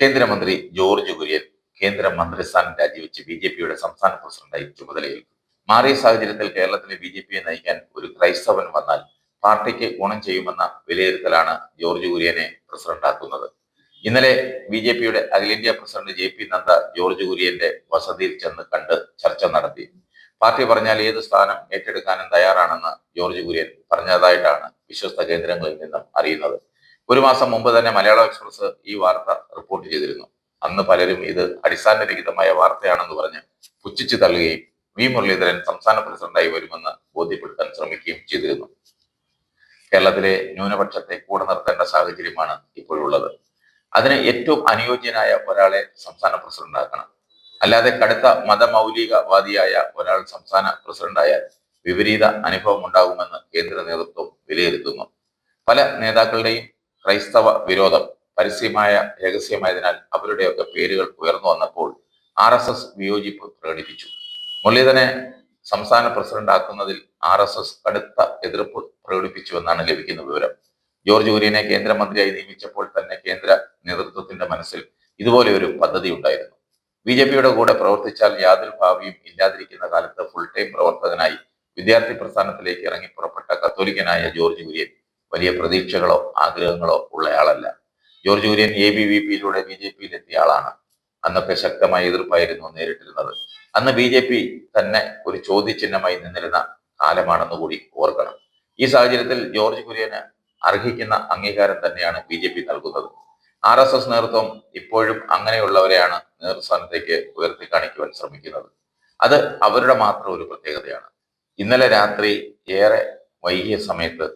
കേന്ദ്രമന്ത്രി ജോർജ് കുര്യൻ കേന്ദ്ര മന്ത്രിസ്ഥാനം രാജിവെച്ച് ബി ജെ പിയുടെ സംസ്ഥാന പ്രസിഡന്റായി ചുമതലയേൽക്കും. മാറിയ സാഹചര്യത്തിൽ കേരളത്തിലെ ബി ജെ പിയെ നയിക്കാൻ ഒരു ക്രൈസ്തവൻ വന്നാൽ പാർട്ടിക്ക് ഗുണം ചെയ്യുമെന്ന വിലയിരുത്തലാണ് ജോർജ് കുര്യനെ പ്രസിഡന്റാക്കുന്നത്. ഇന്നലെ ബി ജെ പിയുടെ അഖിലേന്ത്യാ president J P Nadda George കുര്യന്റെ വസതിയിൽ ചെന്ന് കണ്ട് ചർച്ച നടത്തി. പാർട്ടി പറഞ്ഞാൽ ഏത് സ്ഥാനം ഏറ്റെടുക്കാനും തയ്യാറാണെന്ന് ജോർജ് കുര്യൻ പറഞ്ഞതായിട്ടാണ് വിശ്വസ്ത കേന്ദ്രങ്ങളിൽ നിന്നും അറിയുന്നത്. ഒരു മാസം മുമ്പ് തന്നെ മലയാള എക്സ്പ്രസ് ഈ വാർത്ത റിപ്പോർട്ട് ചെയ്തിരുന്നു. അന്ന് പലരും ഇത് അടിസ്ഥാനരഹിതമായ വാർത്തയാണെന്ന് പറഞ്ഞ് പുച്ഛിച്ചു തള്ളുകയും വി മുരളീധരൻ സംസ്ഥാന പ്രസിഡന്റായി വരുമെന്ന് ബോധ്യപ്പെടുത്താൻ ശ്രമിക്കുകയും ചെയ്തിരുന്നു. കേരളത്തിലെ ന്യൂനപക്ഷത്തെ കൂടെ നിർത്തേണ്ട സാഹചര്യമാണ് ഇപ്പോഴുള്ളത് അതിന് ഏറ്റവും അനുയോജ്യനായ ഒരാളെ സംസ്ഥാന പ്രസിഡന്റാക്കണം. അല്ലാതെ കടുത്ത മതമൗലികവാദിയായ ഒരാൾ സംസ്ഥാന പ്രസിഡന്റായാൽ വിപരീത അനുഭവം ഉണ്ടാകുമെന്ന് കേന്ദ്ര നേതൃത്വം വിലയിരുത്തുന്നു. പല നേതാക്കളുടെയും ക്രൈസ്തവ വിരോധം പരസ്യമായ രഹസ്യമായതിനാൽ അവരുടെയൊക്കെ പേരുകൾ ഉയർന്നു വന്നപ്പോൾ ആർ എസ് എസ് വിയോജിപ്പ് പ്രകടിപ്പിച്ചു. മുരളീധരനെ സംസ്ഥാന പ്രസിഡന്റ് ആക്കുന്നതിൽ ആർ എസ് എസ് കടുത്ത എതിർപ്പ് പ്രകടിപ്പിച്ചുവെന്നാണ് ലഭിക്കുന്ന വിവരം. ജോർജ് കുര്യനെ കേന്ദ്രമന്ത്രിയായി നിയമിച്ചപ്പോൾ തന്നെ കേന്ദ്ര നേതൃത്വത്തിന്റെ മനസ്സിൽ ഇതുപോലെ ഒരു പദ്ധതി ഉണ്ടായിരുന്നു. ബി ജെ പിയുടെ കൂടെ പ്രവർത്തിച്ചാൽ യാതൊരു ഭാവിയും ഇല്ലാതിരിക്കുന്ന കാലത്ത് ഫുൾ ടൈം പ്രവർത്തകനായി വിദ്യാർത്ഥി പ്രസ്ഥാനത്തിലേക്ക് ഇറങ്ങി പുറപ്പെട്ട കത്തോലിക്കനായ ജോർജ് കുര്യൻ വലിയ പ്രതീക്ഷകളോ ആഗ്രഹങ്ങളോ ഉള്ളയാളല്ല George Kurian A B V പിയിലൂടെ B J പിയിൽ എത്തിയ ആളാണ് അന്നൊക്കെ ശക്തമായ എതിർപ്പായിരുന്നു നേരിട്ടിരുന്നത്. അന്ന് ബി ജെ പി തന്നെ ഒരു ചോദ്യചിഹ്നമായി നിന്നിരുന്ന കാലമാണെന്ന് കൂടി ഓർക്കണം. ഈ സാഹചര്യത്തിൽ ജോർജ് കുര്യന് അർഹിക്കുന്ന അംഗീകാരം തന്നെയാണ് ബി ജെ പി നൽകുന്നത്. ആർ എസ് എസ് നേതൃത്വം ഇപ്പോഴും അങ്ങനെയുള്ളവരെയാണ് നേതൃസ്ഥാനത്തേക്ക് ഉയർത്തി കാണിക്കുവാൻ ശ്രമിക്കുന്നത്. അത് അവരുടെ മാത്രം ഒരു പ്രത്യേകതയാണ്. ഇന്നലെ രാത്രി ഏറെ വൈകിയ സമയത്ത്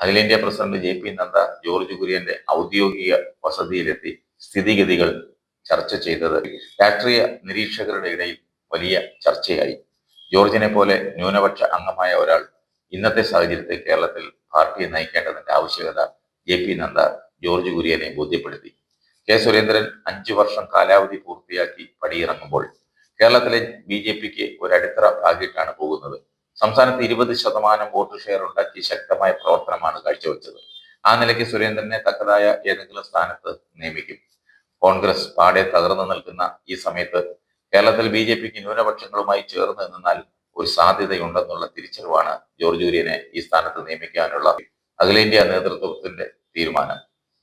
അഖിലേന്ത്യാ president J P Nadda George കുര്യന്റെ ഔദ്യോഗിക വസതിയിലെത്തി സ്ഥിതിഗതികൾ ചർച്ച ചെയ്തത് രാഷ്ട്രീയ നിരീക്ഷകരുടെ ഇടയിൽ വലിയ ചർച്ചയായി. ജോർജിനെ പോലെ ന്യൂനപക്ഷ അംഗമായ ഒരാൾ ഇന്നത്തെ സാഹചര്യത്തിൽ കേരളത്തിൽ പാർട്ടിയെ നയിക്കേണ്ടതിന്റെ ആവശ്യകത ജെ പി നദ്ദ ജോർജ് കുര്യനെ ബോധ്യപ്പെടുത്തി. കെ സുരേന്ദ്രൻ അഞ്ചു വർഷം കാലാവധി പൂർത്തിയാക്കി പടിയിറങ്ങുമ്പോൾ കേരളത്തിലെ ബി ജെ പിക്ക് ഒരു അടിത്തറ ആകിയിട്ടാണ് പോകുന്നത്. സംസ്ഥാനത്ത് ഇരുപത് ശതമാനം വോട്ട് ഷെയർ ഉണ്ടാക്കി ശക്തമായ പ്രവർത്തനമാണ് കാഴ്ചവെച്ചത്. ആ നിലയ്ക്ക് സുരേന്ദ്രനെ തക്കതായ ഏതെങ്കിലും സ്ഥാനത്ത് നിയമിക്കും. കോൺഗ്രസ് പാടെ തകർന്നു നിൽക്കുന്ന ഈ സമയത്ത് കേരളത്തിൽ ബി ജെ പിക്ക് ന്യൂനപക്ഷങ്ങളുമായി ചേർന്ന് നിന്നാൽ ഒരു സാധ്യതയുണ്ടെന്നുള്ള തിരിച്ചറിവാണ് ജോർജ് കുര്യനെ ഈ സ്ഥാനത്ത് നിയമിക്കാനുള്ള അഖിലേന്ത്യാ നേതൃത്വത്തിന്റെ തീരുമാനം.